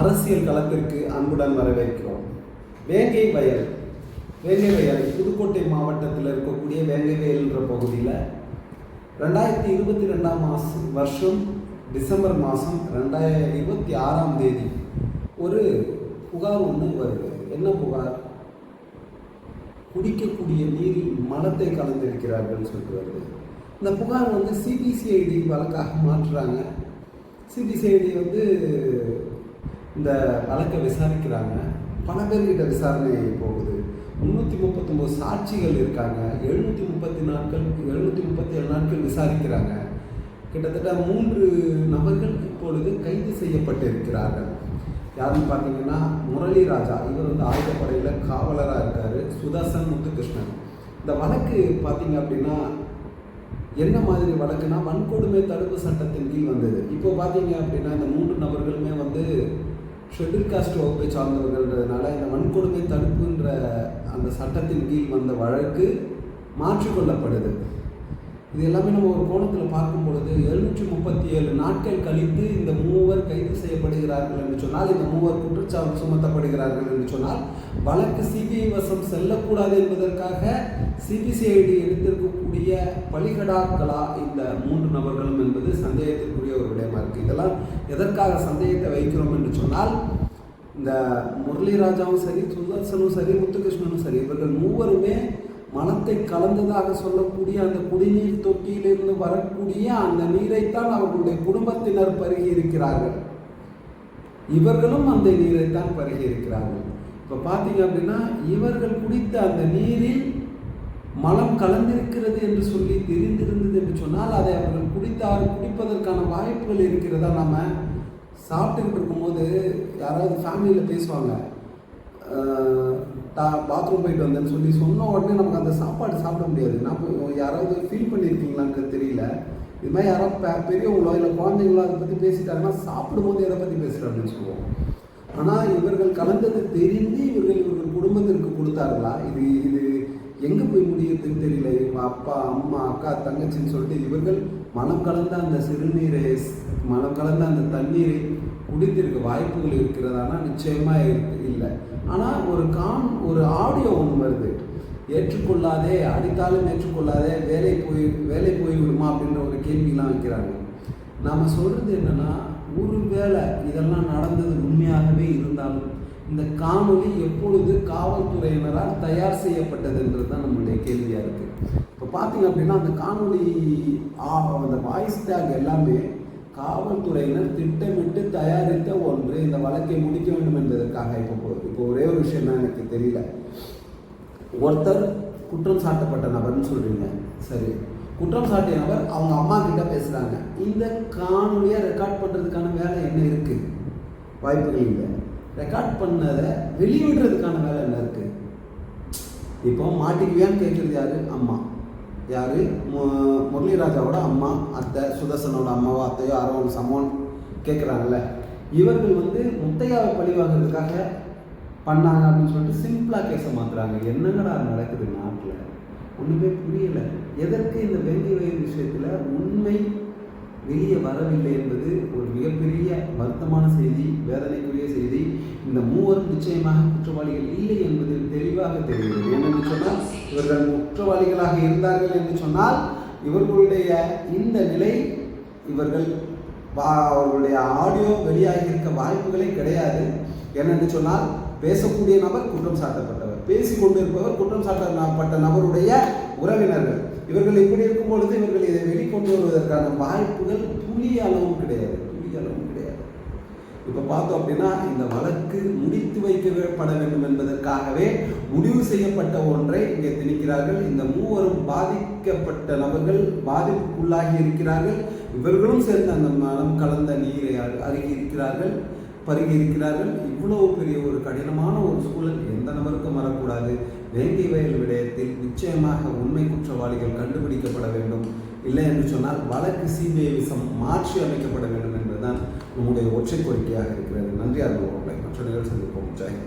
அரசியல் களத்திற்கு அன்புடன் வரவேற்கிறோம். வேங்கை வயல். வேங்கை வயல் புதுக்கோட்டை மாவட்டத்தில் இருக்கக்கூடிய வேங்கை வயல்ன்ற பகுதியில் ரெண்டாயிரத்தி இருபத்தி ரெண்டாம் மாதம் வருஷம் டிசம்பர் மாதம் ரெண்டாயிரத்தி இருபத்தி ஆறாம் தேதி ஒரு புகார் ஒன்று வருது. என்ன புகார்? குடிக்கக்கூடிய நீரில் மலத்தை கலந்திருக்கிறார்கள் சொல்லிட்டு வருது. இந்த புகார் வந்து சிபிசிஐடி வழக்காக மாற்றுறாங்க. சிபிசிஐடி வந்து இந்த வழக்கை விசாரிக்கிறாங்க. பல பேர்கிட்ட விசாரணை போகுது. முந்நூற்றி முப்பத்தொம்போது சாட்சிகள் இருக்காங்க. எழுநூற்றி முப்பத்தி நாட்கள் எழுநூற்றி முப்பத்தி ஏழு நாட்கள் விசாரிக்கிறாங்க. கிட்டத்தட்ட மூன்று நபர்கள் இப்பொழுது கைது செய்யப்பட்டு இருக்கிறார்கள் யாருன்னு பார்த்தீங்கன்னா முரளி ராஜா. இவர் வந்து ஆயுதப்படையில் காவலராக இருக்கார் சுதர்சன் முத்துகிருஷ்ணன். இந்த வழக்கு பார்த்தீங்க அப்படின்னா என்ன மாதிரி வழக்குனா வன்கொடுமை தடுப்பு சட்டத்தின் கீழ் வந்தது. இப்போ பார்த்தீங்க அப்படின்னா இந்த மூன்று நபர்களுமே வந்து ஷெட்யூல் காஸ்ட் வகுப்பை சார்ந்தவர்கள்ன்றதுனால இந்த வன்கொடுமை தடுப்புன்ற அந்த சட்டத்தின் கீழ் வந்த வழக்கு மாற்றிக்கொள்ளப்படுது. இது எல்லாமே நம்ம ஒரு கோணத்தில் பார்க்கும் பொழுது எழுநூற்றி முப்பத்தி ஏழு நாட்கள் கழித்து இந்த மூவர் கைது செய்யப்படுகிறார்கள் என்று சொன்னால் இந்த மூவர் குற்றச்சாட்டு சுமத்தப்படுகிறார்கள் என்று சொன்னால் வழக்கு சிபிஐ வசம் செல்லக்கூடாது என்பதற்காக சிபிசிஐடி எடுத்திருக்கக்கூடிய பலிகடாக்களா இந்த மூன்று நபர்களும் என்பது சந்தேகத்திற்குரிய ஒரு விடயமா இருக்கு. இதெல்லாம் எதற்காக சந்தேகத்தை வைக்கிறோம் என்று சொன்னால் இந்த முரளிராஜாவும் சரி சுதர்சனும் சரி முத்துகிருஷ்ணனும் சரி இவர்கள் மூவருமே மனத்தை கலந்ததாக சொல்லக்கூடிய அந்த குடிநீர் தொட்டியிலிருந்து வரக்கூடிய அந்த நீரைத்தான் அவர்களுடைய குடும்பத்தினர் பருகி இருக்கிறார்கள் இவர்களும் அந்த நீரைத்தான் பருகி இருக்கிறார்கள் இப்போ பார்த்தீங்க அப்படின்னா இவர்கள் குடித்த அந்த நீரில் மலம் கலந்திருக்கிறது என்று சொல்லி தெரிந்திருந்தது என்று சொன்னால் அதை அவர்கள் குடித்தார் குடிப்பதற்கான வாய்ப்புகள் இருக்கிறதா நம்ம சாப்பிட்டுக்கிட்டு இருக்கும்போது யாராவது ஃபேமிலியில் பேசுவாங்க. பாத்ரூம் போயிட்டு வந்தேன்னு சொல்லி சொன்ன உடனே நமக்கு அந்த சாப்பாடு சாப்பிட முடியாது. நான் யாராவது ஃபீல் பண்ணியிருக்கீங்களான்னு தெரியல. இது மாதிரி யாராவது பெ பெரியவங்களோ இல்லை குழந்தைங்களோ அதை பற்றி பேசிட்டாங்கன்னா சாப்பிடும்போது எதை பற்றி பேசுகிறாங்கன்னு சொல்லுவோம் ஆனால் இவர்கள் கலந்தது தெரிந்து இவர்கள் இவர்கள் குடும்பத்திற்கு கொடுத்தார்களா? இது இது எங்கே போய் முடியுதுன்னு தெரியல. இவங்க அப்பா அம்மா அக்கா தங்கச்சின்னு சொல்லிட்டு இவர்கள் மனம் கலந்த அந்த சிறுநீரை மனம் கலந்த அந்த தண்ணீரை குடித்திருக்க வாய்ப்புகள் இருக்கிறதானா நிச்சயமாக இல்லை. ஒரு ஆடியோ ஒன்று வருது. ஏற்றுக்கொள்ளாதே அடித்தாலும் ஏற்றுக்கொள்ளாதே வேலை போய் வேலை போய் விடுமா அப்படின்ற ஒரு கேள்விலாம் வைக்கிறாங்க. நாம் சொல்கிறது என்னென்னா ஒரு வேளை இதெல்லாம் நடந்தது உண்மையாகவே இருந்தாலும் இந்த காணொலி எப்பொழுது காவல்துறையினரால் தயார் செய்யப்பட்டதுன்றது தான் நம்மளுடைய கேள்வியாக இருக்குது இப்போ பார்த்தீங்க அப்படின்னா அந்த காணொலி அந்த வாய்ஸ் டேக் எல்லாமே காவல்துறையினர் திட்டமிட்டு தயாரித்த ஒன்று. இந்த வழக்கை முடிக்க வேண்டும் என்பதற்காக இப்போ இப்போ ஒரே ஒரு விஷயம் தான் எனக்கு தெரியல. ஒருத்தர் குற்றம் சாட்டப்பட்ட நபர்னு சொல்கிறீங்க சரி. குற்றம் சாட்டிய நபர் அவங்க அம்மா கிட்ட பேசுகிறாங்க இந்த காணொலியை ரெக்கார்ட் பண்ணுறதுக்கான வேலை என்ன இருக்குது வாய்ப்புகள் இல்லை. ரெக்கார்ட் பண்ணதை வெளியிடுறதுக்கான வேலை என்ன இருக்குது இப்போ மாட்டிக்குவியான்னு கேட்குறது யாரு? அம்மா. யார்? முரளிராஜாவோட அம்மா அத்தை சுதர்சனோட அம்மாவோ அத்தையோ அரவன் சமோன் கேட்குறாங்கல்ல இவர்கள் வந்து முத்தையாவை பழி வாங்குறதுக்காக பண்ணாங்க அப்படின்னு சொல்லிட்டு சிம்பிளாக கேஸை மாற்றுறாங்க என்னங்கடா நடக்குது நாட்டில்? ஒன்றுமே புரியலை. எதற்கு இந்த வேங்கை வயிறு விஷயத்தில் உண்மை வெளியே வரவில்லை என்பது ஒரு மிகப்பெரிய வருத்தமான செய்தி வேதனைக்குரிய செய்தி. இந்த மூவரும் நிச்சயமாக குற்றவாளிகள் இல்லை என்பது தெளிவாக தெரிகிறது. என்னென்னு சொன்னால் இவர்கள் குற்றவாளிகளாக இருந்தார்கள் என்று சொன்னால் இவர்களுடைய இந்த நிலை இவர்கள் அவர்களுடைய ஆடியோ வெளியாகி இருக்க வாய்ப்புகளே கிடையாது. என்னென்று சொன்னால் பேசக்கூடிய நபர் குற்றம் சாட்டப்பட்டவர். பேசிக்கொண்டிருப்பவர் குற்றம் சாட்டப்பட்ட நபருடைய உறவினர்கள். இவர்கள் இப்படி இருக்கும் பொழுது இவர்கள் இதை வெளிக்கொண்டு வருவதற்கான வாய்ப்புகள் துளி அளவும் கிடையாது துளி அளவும் கிடையாது. இப்போ பார்த்தோம் அப்படின்னா இந்த வழக்கு முடித்து வைக்கப்பட வேண்டும் என்பதற்காகவே முடிவு செய்யப்பட்ட ஒன்றை இங்கே திணிக்கிறார்கள். இந்த மூவரும் பாதிக்கப்பட்ட நபர்கள் பாதிப்புக்குள்ளாகி இருக்கிறார்கள். இவர்களும் சேர்ந்து அந்த மனம் கலந்த நீரை அருகி இருக்கிறார்கள். பருகி இருக்கிறார்கள் இவ்வளவு பெரிய ஒரு கடினமான ஒரு சூழல் எந்த நபருக்கும் வரக்கூடாது. வேங்கை வயல் விடயத்தில் நிச்சயமாக உண்மை குற்றவாளிகள் கண்டுபிடிக்கப்பட வேண்டும். இல்லை என்று சொன்னால் வழக்கு சிபிஐ மாற்றி அமைக்கப்பட வேண்டும் என்பதுதான் நம்முடைய ஒற்றை கோரிக்கையாக இருக்கிறது. நன்றி அறிவுகளை மற்ற நிகழ்ச்சி சந்திப்போம். ஜெய்